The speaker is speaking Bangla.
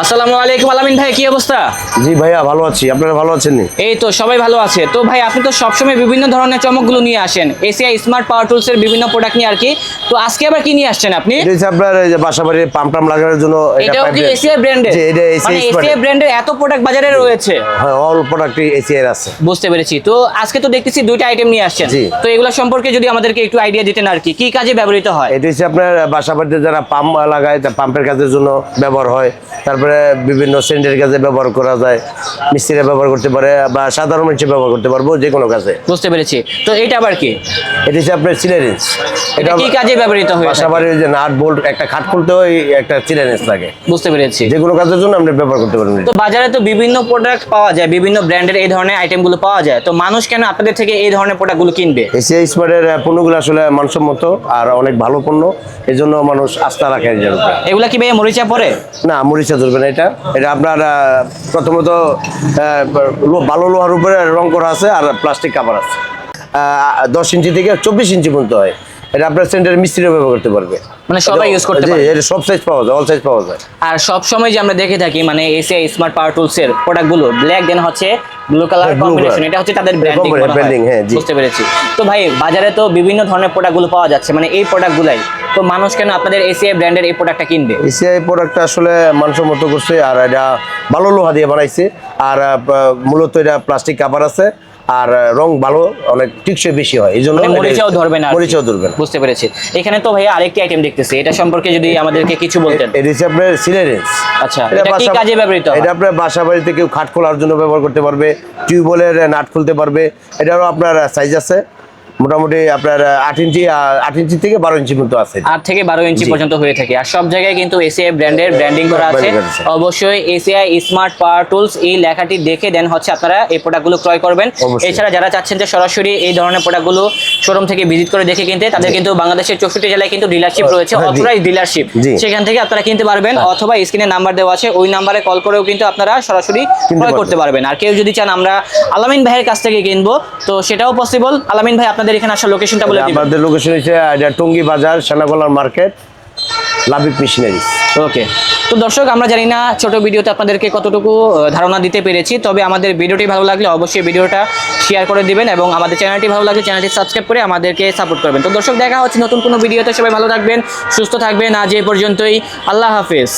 আসসালামু আলাইকুম আলামিন ভাই কি অবস্থা? জি ভাইয়া ভালো আছি। আপনারা ভালো আছেন এই তো সবাই ভালো আছে। তো ভাই আপনি তো সবসময় বিভিন্ন ধরনের চমকগুলো নিয়ে আসেন। এসিআই স্মার্ট পাওয়ার টুলসের বিভিন্ন প্রোডাক্ট নিয়ে আর কি। তো আজকে আবার কি নিয়ে আসছেন আপনি? এটা হচ্ছে আপনার এই যে বাসা বাড়ির পাম্প টাম লাগানোর জন্য এটা এটাও কি এসিআই ব্র্যান্ডের জি এটা মানে এসিআই এসিআই ব্র্যান্ডের এত প্রোডাক্ট বাজারে রয়েছে। হ্যাঁ অল প্রোডাক্টই এসিআই আছে। বুঝতে পেরেছি। তো আজকে তো দেখতেছি দুইটা আইটেম নিয়ে আসছেন। জি। তো এগুলো সম্পর্কে যদি আমাদেরকে একটু আইডিয়া দিতেন আর কি কি কাজে ব্যবহৃত হয়? এটা হচ্ছে আপনার বাসা বাড়িতে যারা পাম্প লাগায় তা পাম্পের কাজের জন্য ব্যবহার হয়। তারপরে বিভিন্ন সেন্টের কাজে ব্যবহার করা যায় মিস্ত্রিরা ব্যবহার করতে পারে বা সাধারণ মানুষ ব্যবহার করতে পারব যে কোনো কাজে। বুঝতে পেরেছি। তো এটা আবার কি? এটা হচ্ছে আপনার সিলারেন্স এটা কি কাজে ব্যবহৃত হয়ে? বাড়ির যে নাট বোল্ট একটা খাট খুলতে হয় একটা সিলারেন্স লাগে। বুঝতে পেরেছি। যে কোনো কাজের জন্য আপনি ব্যবহার করতে পারবেন তো বাজারে তো বিভিন্ন প্রোডাক্ট পাওয়া যায় বিভিন্ন ব্র্যান্ডের এই ধরনের আইটেমগুলো পাওয়া যায়। তো মানুষ কেন আপনাদের থেকে এই ধরনের প্রোডাক্টগুলো কিনবে? এসিআই স্মার্টের পণ্যগুলো আসলে মানসম্মত আর অনেক ভালো পণ্য। এই জন্য মানুষ আস্থা রাখে এগুলা কি ভাই মরিচা পরে? না মরিচা ধরবে না এটা? এটা আপনার প্রথমত ভালো লোহার উপরে রং করা আছে আর প্লাস্টিক কাভার আছে। দশ ইঞ্চি থেকে চব্বিশ ইঞ্চি পর্যন্ত হয়। এটা আপনার সেন্টার মিস্ত্রিও ব্যবহার করতে পারবে। মানে সবাই ইউজ করতে এটা সব সাইজ পাওয়া যায় অল সাইজ পাওয়া যায়। আর সব সময় যে আমরা দেখে থাকি মানে এসিআই স্মার্ট পাওয়ার টুলস এর প্রোডাক্টগুলো ব্ল্যাক দেন হচ্ছে ব্লু কালার কম্বিনেশন এটা হচ্ছে তাদের এটা ব্র্যান্ডিং হ্যাঁ। বুঝতে পেরেছি। তো ভাই বাজারে তো বিভিন্ন ধরনের প্রোডাক্টগুলো পাওয়া যাচ্ছে মানে এই প্রোডাক্টগুলাই তো মানুষ কেন আপনাদের এসিআই ব্র্যান্ডের এই প্রোডাক্টটা কিনবে? এসিআই প্রোডাক্টটা আসলে মানসম্মত করছে আর এটা ভালো লোহা দিয়ে বানাইছে। আর মূলত এটা প্লাস্টিক কাভার আছে আর রং ভালো অনেক টিকসই বেশি হয়। এই জন্য মানে মরিচাও ধরবে না মরিচাও ধরবে না। বুঝতে পেরেছি। এখানে তো ভাই আরেকটি আইটেম দেখতেছি। এটা সম্পর্কে যদি আমাদেরকে কিছু বলতেন। এটা হচ্ছে আপনার সিলারেন্স আচ্ছা, এটা কি কাজে ব্যবহৃত হয়? এটা আপনার বাসা বাড়িতে কেউ খাট খোলার জন্য ব্যবহার করতে পারবে টিউবওয়েলের নাট খুলতে পারবে। এটারও আপনার সাইজ আছে। মোটামুটি আপনার আট ইঞ্চি আট ইঞ্চি থেকে বারো ইঞ্চি পর্যন্ত আছে। আট থেকে বারো ইঞ্চি পর্যন্ত হয়ে থাকে। আর সব জায়গায় কিন্তু এসিআই ব্র্যান্ডের ব্র্যান্ডিং করা আছে। অবশ্যই এসিআই স্মার্ট পাওয়ার টুলস এই লেখাটি দেখে দেন হচ্ছে আপনারা এই প্রোডাক্টগুলো ক্রয় করবেন। এছাড়া যারা চাচ্ছেন যে সরাসরি এই ধরনের প্রোডাক্টগুলো শোরুম থেকে ভিজিট করে দেখে কিনতে তাদের কিন্তু বাংলাদেশের চৌষট্টি জেলায় কিন্তু ডিলারশিপ রয়েছে হ্যাঁ, অথরাইজ ডিলারশিপ সেখান থেকে আপনারা কিনতে পারবেন অথবা স্ক্রিনে নাম্বার দেওয়া আছে ওই নাম্বারে কল করেও কিন্তু আপনারা সরাসরি ক্রয় করতে পারবেন। আর কেউ যদি চান আমরা আলামিন ভাইয়ের কাছ থেকে কিনবো তো সেটাও পসিবল আলামিন ভাই আপনাদের এখানে আসার লোকেশনটা বলে দিবেন। আমাদের লোকেশন হচ্ছে টঙ্গী বাজার সেনাগোলার মার্কেট লাভিক মেশিনারিজ। ওকে তো দর্শক আমরা জানি না ছোট ভিডিওতে আপনাদেরকে কতটুকু ধারণা দিতে পেরেছি তবে আমাদের ভিডিওটি ভালো লাগলে অবশ্যই ভিডিওটা শেয়ার করে দিবেন এবং আমাদের চ্যানেলটি ভালো লাগলে চ্যানেলটি সাবস্ক্রাইব করে আমাদেরকে সাপোর্ট করবেন। তো দর্শক দেখা হচ্ছে নতুন কোনো ভিডিওতে। সবাই ভালো থাকবেন সুস্থ থাকবেন। আজ এই পর্যন্তই। আল্লাহ হাফেজ।